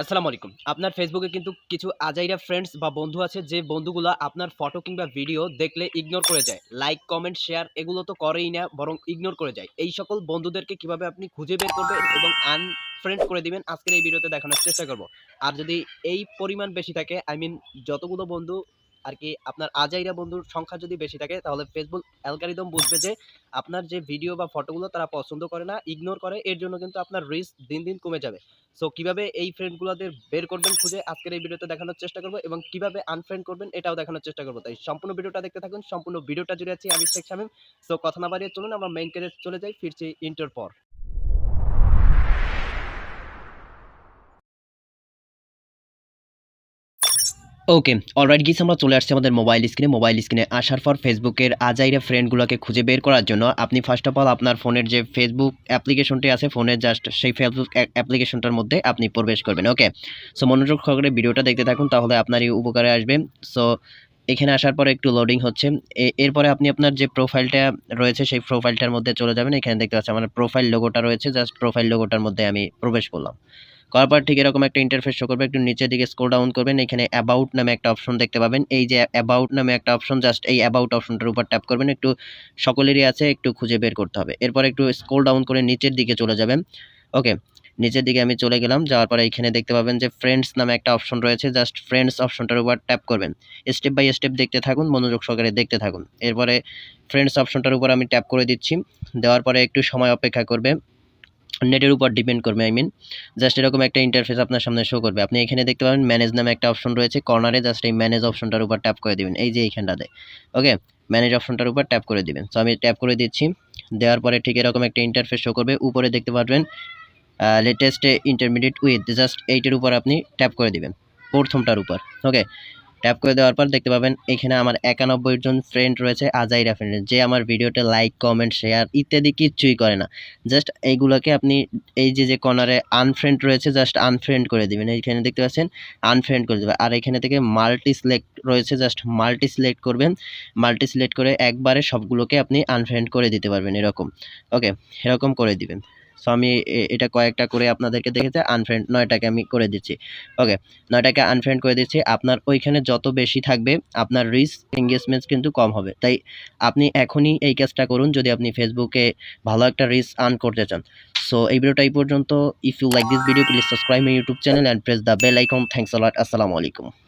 আসসালামু আলাইকুম। আপনার ফেসবুকে কিন্তু কিছু আজাইরা ফ্রেন্ডস বা বন্ধু আছে যে বন্ধুগুলা আপনার ফটো কিংবা ভিডিও দেখলে ইগনোর করে যায়। লাইক কমেন্ট শেয়ার এগুলো তো করেই না, বরং ইগনোর করে যায়। এই সকল বন্ধুদেরকে কীভাবে আপনি খুঁজে বের করবেন এবং আন ফ্রেন্ড করে দিবেন, আজকের এই ভিডিওতে দেখানোর চেষ্টা করব। আর যদি এই পরিমাণ বেশি থাকে আই মিন যতগুলো বন্ধু আর কি আপনার আজাইরা বন্ধুর সংখ্যা যদি বেশি থাকে, তাহলে ফেসবুক অ্যালগারিদম বুঝবে যে আপনার যে ভিডিও বা ফটোগুলো তারা পছন্দ করে না ইগনোর করে, এর জন্য কিন্তু আপনার রিস্ক দিন দিন কমে যাবে। সো কীভাবে এই ফ্রেন্ডগুলোদের বের করবেন খুঁজে আজকের এই ভিডিওতে দেখানোর চেষ্টা করব এবং কীভাবে আনফ্রেন্ড করবেন এটাও দেখানোর চেষ্টা করব। তাই সম্পূর্ণ ভিডিওটা দেখতে থাকুন, সম্পূর্ণ ভিডিওটা জুড়ে আছি আমি শেখ শামিম। সো কথা না বাড়িয়ে চলুন, আমরা মেইন কাজে চলে যাই, ফিরছি ইন্টার পর ওকে অলরাইট গিস আমরা চলে আসছি আমাদের মোবাইল স্ক্রিনে মোবাইল স্ক্রিনে আসার পর ফেসবুকের আজাইরা ফ্রেন্ডগুলোকে খুঁজে বের করার জন্য আপনি ফার্স্ট অফ অল আপনার ফোনের যে ফেসবুক অ্যাপ্লিকেশনটি আছে ফোনে জাস্ট সেই ফেসবুক অ্যাপ্লিকেশনটার মধ্যে আপনি প্রবেশ করবেন ওকে সো মনোযোগ সহকারে ভিডিওটা দেখতে থাকুন, তাহলে আপনারই উপকারে আসবে। সো এখানে আসার পরে একটু লোডিং হচ্ছে। এরপরে আপনি আপনার যে প্রোফাইলটা রয়েছে, সেই প্রোফাইলটার মধ্যে চলে যাবেন। এখানে দেখতে পাচ্ছেন, আমার প্রোফাইল লোগোটা রয়েছে জাস্ট প্রোফাইল লোগোটার মধ্যে আমি প্রবেশ করলাম। করার পর ঠিক এরকম একটা ইন্টারফেস শো করবে, একটু নিচের দিকে স্ক্রল ডাউন করবেন, এখানে অ্যাবাউট নামে একটা অপশন দেখতে পাবেন। এই যে অ্যাবাউট নামে একটা অপশন জাস্ট এই অ্যাবাউট অপশনটার উপর ট্যাপ করবেন, একটু সকলেরই আছে, একটু খুঁজে বের করতে হবে। এরপর একটু স্ক্রল ডাউন করে নিচের দিকে চলে যাবেন। ওকে নিচের দিকে আমি চলে গেলাম, যাওয়ার পরে এখানে দেখতে পাবেন যে ফ্রেন্ডস নামে একটা অপশন রয়েছে জাস্ট ফ্রেন্ডস অপশনটার উপর ট্যাপ করবেন। স্টেপ বাই স্টেপ দেখতে থাকুন, মনোযোগ সহকারে দেখতে থাকুন। এরপরে ফ্রেন্ডস অপশনটার উপর আমি ট্যাপ করে দিচ্ছি। দেওয়ার পরে একটু সময় অপেক্ষা করবে। নেটের উপর ডিপেন্ড করবে আই মিন জাস্ট এরকম একটা ইন্টারফেস আপনার সামনে শো করবে। আপনি এখানে দেখতে পাবেন ম্যানেজ নামে একটা অপশন রয়েছে কর্নারে জাস্ট এই ম্যানেজ অপশনটার উপর ট্যাপ করে দেবেন। এই যে এইখানটাতে ওকে ম্যানেজ অপশনটার উপর ট্যাপ করে দিবেন। সো আমি ট্যাপ করে দিচ্ছি, দেওয়ার পরে ঠিক এরকম একটা ইন্টারফেস শো করবে। উপরে দেখতে পারবেন লেটেস্ট ইন্টারমিডিয়েট উইথ জাস্ট এইটার উপর আপনি ট্যাপ করে দিবেন, প্রথমটার উপর ওকে ট্যাপ করে দেওয়ার পর দেখতে পাবেন এখানে আমার একানব্বই জন ফ্রেন্ড রয়েছে আজাইরা ফ্রেন্ড যে আমার ভিডিওতে লাইক কমেন্ট শেয়ার ইত্যাদি কিচ্ছুই করে না। জাস্ট এইগুলোকে আপনি এই যে যে কর্নারে আনফ্রেন্ড রয়েছে জাস্ট আনফ্রেন্ড করে দিবেন। এইখানে দেখতে পাচ্ছেন আনফ্রেন্ড করে দেবেন। আর এখানে থেকে মাল্টি সিলেক্ট রয়েছে জাস্ট মাল্টি সিলেক্ট করবেন। মাল্টি সিলেক্ট করে একবারে সবগুলোকে আপনি আনফ্রেন্ড করে দিতে পারবেন, এরকম। ওকে এরকম করে দিবেন। সো আমি এটা কয়েকটা করে আপনাদেরকে দেখেছি আনফ্রেন্ড নয়টাকে আমি করে দিচ্ছি। ওকে নয়টাকে আনফ্রেন্ড করে দিচ্ছি। আপনার ওইখানে যত বেশি থাকবে, আপনার রিস্ক এঙ্গেজমেন্টস কিন্তু কম হবে। তাই আপনি এখনই এই কাজটা করুন, যদি আপনি ফেসবুকে ভালো একটা রিস্ক আর্ন করতে চান। সো এই ভিডিওটা এই পর্যন্ত। If you like this video please subscribe my YouTube channel and press the bell icon thanks a lot আসসালামু আলাইকুম